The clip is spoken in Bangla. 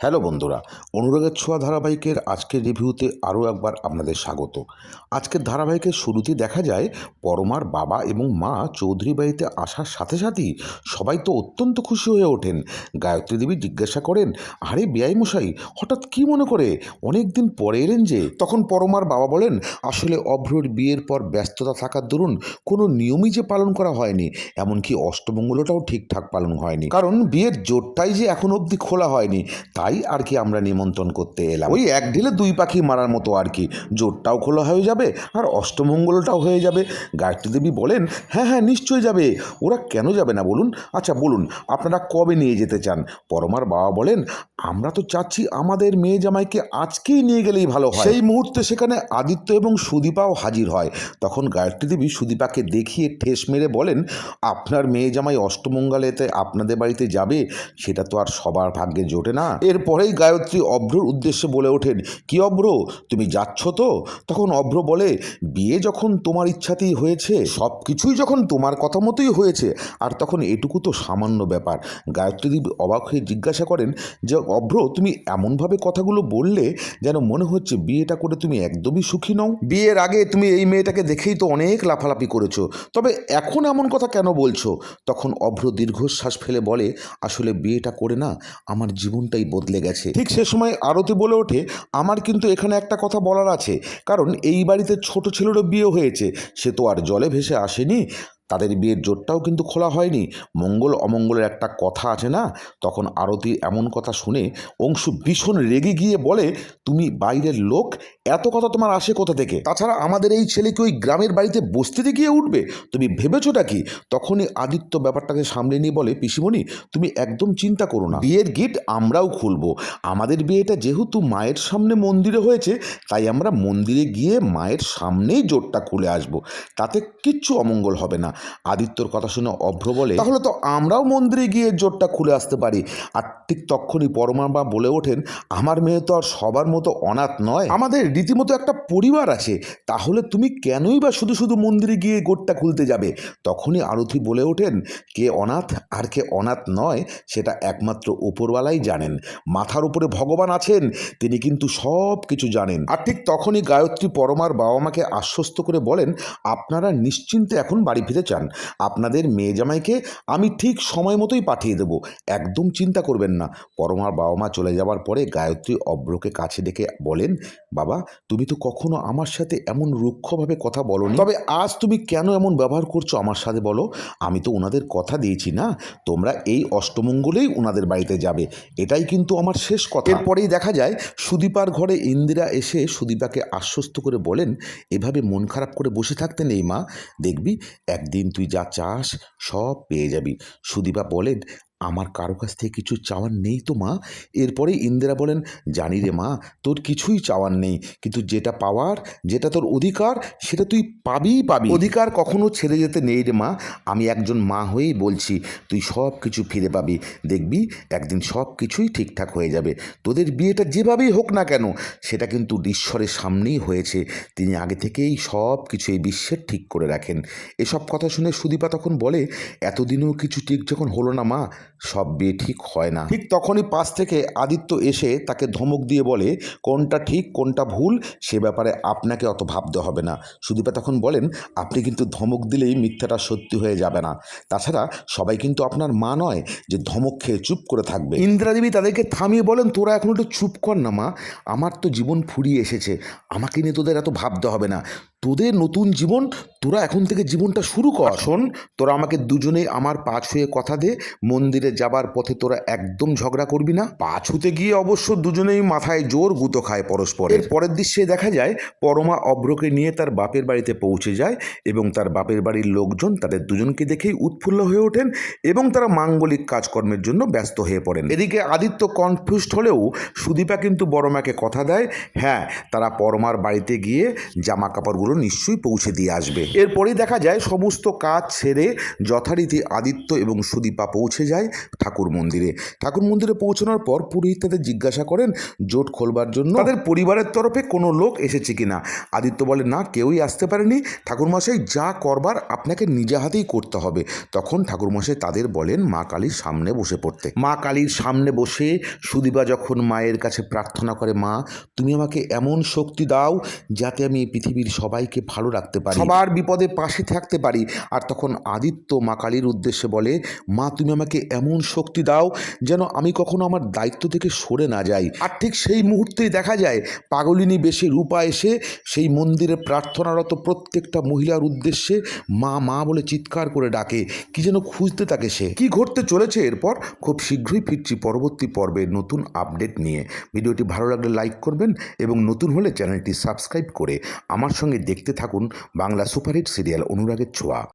হ্যালো বন্ধুরা, অনুরাগের ছোঁয়া ধারাবাহিকের আজকের রিভিউতে আরও একবার আপনাদের স্বাগত। আজকের ধারাবাহিকের শুরুতেই দেখা যায়, পরমার বাবা এবং মা চৌধুরী বাড়িতে আসার সাথে সাথেই সবাই তো অত্যন্ত খুশি হয়ে ওঠেন। গায়ত্রী দেবী জিজ্ঞাসা করেন, আরে মশাই হঠাৎ কি মনে করে? অনেক দিন পরে এলেন যে? তখন পরমার বাবা বলেন, আসলে অভ্রর বিয়ের পর ব্যস্ততা থাকার দরুন কোনো নিয়মই যে পালন করা হয়নি, এমনকি অষ্টমঙ্গলটাও ঠিকঠাক পালন হয়নি। কারণ বিয়ের জোরটাই যে এখন অবধি খোলা হয়নি, তাই আর কি আমরা নিমন্ত্রণ করতে এলাম। ওই এক ঢিলে দুই পাখি মারার মতো আর কি। জোরটাও খোলা হয়ে যাবে আর অষ্টমঙ্গলটাও হয়ে যাবে। গায়ত্রী দেবী বলেন হ্যাঁ হ্যাঁ নিশ্চয়ই যাবে। ওরা কেন যাবে না বলুন? আচ্ছা বলুন, আপনারা কবে নিয়ে যেতে চান? পরমার বাবা বলেন, আমরা তো চাচ্ছি আমাদের মেয়ে জামাইকে আজকেই নিয়ে গেলেই ভালো হয়। সেই মুহূর্তে সেখানে আদিত্য এবং সুদীপাও হাজির হয়। তখন গায়ত্রী দেবী সুদীপাকে দেখিয়ে ঠেস মেরে বলেন, আপনার মেয়ে জামাই অষ্টমঙ্গলেতে আপনাদের বাড়িতে যাবে? সেটা তো আর সবার ভাগ্যে জোটে না। এরপরেই গায়ত্রী অভ্রর উদ্দেশ্যে বলে ওঠেন, কি অভ্র? তুমি যাচ্ছ তো? তখন অভ্র বলে, বিয়ে যখন তোমার ইচ্ছাতেই হয়েছে সব কিছুই যখন তোমার কথা মতোই হয়েছে, আর তখন এটুকু তো সামান্য ব্যাপার। গায়ত্রী দেবী অবাক হয়ে জিজ্ঞাসা করেন, যে অভ্র, তুমি এমনভাবে কথাগুলো বললে যেন মনে হচ্ছে বিয়েটা করে তুমি একদমই সুখী নও? বিয়ের আগে তুমি এই মেয়েটাকে দেখেই তো অনেক লাফালাফি করেছ, তবে এখন এমন কথা কেন বলছো? তখন অভ্র দীর্ঘশ্বাস ফেলে বলে, আসলে বিয়েটা করে না, আমার জীবনটাই বদলে গেছে। ঠিক সে সময় আরতি বলে ওঠে, আমার কিন্তু এখানে একটা কথা বলার আছে। কারণ এই বাড়িতে ছোট ছেলেরও বিয়ে হয়েছে। সে তো আর জলে ভেসে আসেনি। তাদের বিয়ের জোটটাও কিন্তু খোলা হয়নি। মঙ্গল অমঙ্গলের একটা কথা আছে না? তখন আরতি এমন কথা শুনে অংশু ভীষণ রেগে গিয়ে বলে, তুমি বাইরের লোক? এত কথা তোমার আসে কোথা থেকে? তাছাড়া আমাদের এই ছেলেকে ওই গ্রামের বাড়িতে বস্তিতে গিয়ে উঠবে? তুমি ভেবেছোটা কি? তখনই আদিত্য ব্যাপারটাকে সামলে নিয়ে বলে, পিসিমণি, তুমি একদম চিন্তা করো না। বিয়ের গেট আমরাও খুলবো। আমাদের বিয়েটা যেহেতু মায়ের সামনে মন্দিরে হয়েছে, তাই আমরা মন্দিরে গিয়ে মায়ের সামনেই জোরটা খুলে আসব। তাতে কিচ্ছু অমঙ্গল হবে না। আদিত্যর কথা শুনে অভ্র বলে, তাহলে তো আমরাও মন্দিরে গিয়ে জোরটা খুলে আসতে পারি। আর ঠিক তখনই পরমাবা বলে ওঠেন, আমার মেয়ে তো আর সবার মতো অনাথ নয়। আমাদের রীতিমতো একটা পরিবার আছে। তাহলে তুমি কেনই বা শুধু শুধু মন্দিরে গিয়ে গোটটা খুলতে যাবে? তখনই আরতি বলে ওঠেন, কে অনাথ আর কে অনাথ নয়, সেটা একমাত্র উপরওয়ালাই জানেন। মাথার উপরে ভগবান আছেন, তিনি কিন্তু সব কিছু জানেন। আর ঠিক তখনই গায়ত্রী পরমার বাবা মাকে আশ্বস্ত করে বলেন, আপনারা নিশ্চিন্তে এখন বাড়ি ফিরে চান। আপনাদের মেয়ে জামাইকে আমি ঠিক সময় মতোই পাঠিয়ে দেবো, একদম চিন্তা করবেন না। পরমার বাবা মা চলে যাওয়ার পরে গায়ত্রী অব্রকে কাছে ডেকে বলেন, বাবা, তুমি তো কখনো আমার সাথে এমন রুক্ষভাবে কথা বলনি। তবে আজ তুমি কেন এমন ব্যবহার করছ আমার সাথে বলো? আমি তো ওনাদের কথা দিয়েছি না। তোমরা এই অষ্টমঙ্গলেই ওনাদের বাড়িতে যাবে। এটাই কিন্তু আমার শেষ কথা। এরপরেই দেখা যায়, সুদীপার ঘরে ইন্দিরা এসে সুদীপাকে আশ্বস্ত করে বলেন, এভাবে মন খারাপ করে বসে থাকতে নেই মা। দেখবি, একদিন তুই যা চাস সব পেয়ে যাবি। সুদীপা বলেন আমার কারও কাছ থেকে কিছু চাওয়ার নেই তো মা? এরপরে ইন্দিরা বলেন, জানি রে মা, তোর কিছুই চাওয়ার নেই। কিন্তু যেটা পাওয়ার, যেটা তোর অধিকার, সেটা তুই পাবিই পাবি। অধিকার কখনো ছেড়ে যেতে নেই রে মা। আমি একজন মা হয়েই বলছি, তুই সব কিছু ফিরে পাবি। দেখবি, একদিন সব কিছুই ঠিকঠাক হয়ে যাবে। তোদের বিয়েটা যেভাবেই হোক না কেন, সেটা কিন্তু ঈশ্বরের সামনেই হয়েছে। তিনি আগে থেকেই সব কিছু এই বিশ্বের ঠিক করে রাখেন। এসব কথা শুনে সুদীপা তখন বলে, এতদিনেও কিছু ঠিক যখন হলো না মা সব বিয়ে ঠিক হয় না। ঠিক তখনই পাশ থেকে আদিত্য এসে তাকে ধমক দিয়ে বলে কোনটা ঠিক কোনটা ভুল সে ব্যাপারে আপনাকে অত ভাবতে হবে না। সুদীপা তখন বলেন আপনি কিন্তু ধমক দিলেই মিথ্যাটা সত্যি হয়ে যাবে না। তাছাড়া সবাই কিন্তু আপনার মা নয় যে ধমক খেয়ে চুপ করে থাকবে। ইন্দিরাদেবী তাদেরকে থামিয়ে বলেন তোরা এখন একটু চুপ কর না মা আমার তো জীবন ফুরিয়ে এসেছে। আমাকে নিয়ে তোদের এত ভাবতে হবে না। তোদের নতুন জীবন তোরা এখন থেকে জীবনটা শুরু কর। শোন তোরা আমাকে দুজনেই আমার পা ছুঁয়ে কথা দে মন্দিরে যাবার পথে তোরা একদম ঝগড়া করবি না। পা ছুঁতে গিয়ে অবশ্য দুজনেই মাথায় জোর গুঁতো খায় পরস্পর এর পরের দৃশ্যে দেখা যায় পরমা অভ্রকে নিয়ে তার বাপের বাড়িতে পৌঁছে যায় এবং তার বাপের বাড়ির লোকজন তাদের দুজনকে দেখেই উৎফুল্ল হয়ে ওঠেন এবং তারা মাঙ্গলিক কাজকর্মের জন্য ব্যস্ত হয়ে পড়েন। এদিকে আদিত্য কনফিউজড হলেও সুদীপা কিন্তু বড়মাকে কথা দেয় হ্যাঁ তারা পরমার বাড়িতে গিয়ে জামা কাপড়গুলো সেগুলো নিশ্চয়ই পৌঁছে দিয়ে আসবে। এরপরেই দেখা যায় সমস্ত কাজ ছেড়ে যথারীতি আদিত্য এবং সুদীপা পৌঁছে যায় ঠাকুর মন্দিরে। ঠাকুর মন্দিরে পৌঁছানোর পর পুরোহিত তাদের জিজ্ঞাসা করেন, জোট খোলবার জন্য তাদের পরিবারের তরফে কোনো লোক এসেছে কিনা? আদিত্য বলে না, কেউই আসতে পারেনি। ঠাকুরমশাই যা করবার আপনাকে নিজে হাতেই করতে হবে। তখন ঠাকুরমশাই তাদের বলেন, মা কালীর সামনে বসে পড়তে। মা কালীর সামনে বসে সুদীপা যখন মায়ের কাছে প্রার্থনা করে, মা, তুমি আমাকে এমন শক্তি দাও যাতে আমি পৃথিবীর সবাইকে ভালো রাখতে পারি। সবার বিপদে পাশে থাকতে পারি। আর তখন আদিত্য মা কালীর উদ্দেশ্যে বলে, মা, তুমি আমাকে এমন শক্তি দাও যেন আমি কখনো আমার দায়িত্ব থেকে সরে না যাই। আর ঠিক সেই মুহূর্তেই দেখা যায়, পাগলিনী বেশে রূপা এসে সেই মন্দিরে প্রার্থনারত প্রত্যেকটা মহিলার উদ্দেশ্যে মা মা বলে চিৎকার করে ডাকে। কি যেন খুঁজতে থাকে সে। কি ঘটতে চলেছে এরপর? খুব শীঘ্রই ফিরছি পরবর্তী পর্বে নতুন আপডেট নিয়ে। ভিডিওটি ভালো লাগলে লাইক করবেন এবং নতুন হলে চ্যানেলটি সাবস্ক্রাইব করে আমার সঙ্গে দেখতে থাকুন বাংলা সুপারহিট সিরিয়াল অনুরাগের ছোঁয়া।